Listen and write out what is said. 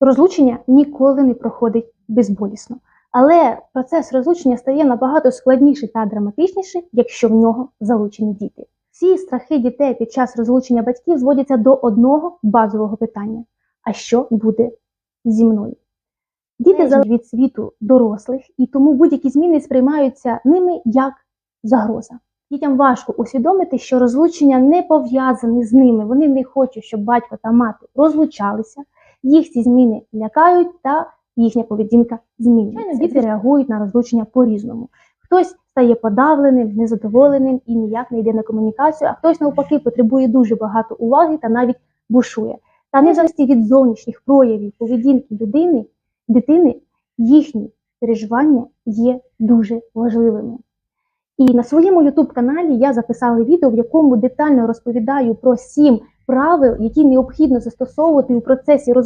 Розлучення ніколи не проходить безболісно. Але процес розлучення стає набагато складніший та драматичніший, якщо в нього залучені діти. Всі страхи дітей під час розлучення батьків зводяться до одного базового питання: а що буде зі мною? Діти залежать від світу дорослих, і тому будь-які зміни сприймаються ними як загроза. Дітям важко усвідомити, що розлучення не пов'язані з ними. Вони не хочуть, щоб батько та мати розлучалися. Їх ці зміни лякають та їхня поведінка змінюється. Діти реагують на розлучення по-різному. Хтось стає подавленим, незадоволеним і ніяк не йде на комунікацію, а хтось навпаки потребує дуже багато уваги та навіть бушує. Та незалежності від зовнішніх проявів поведінки людини, дитини, їхні переживання є дуже важливими. І на своєму youtube каналі я записала відео, в якому детально розповідаю про сім правил, які необхідно застосовувати у процесі розлучення.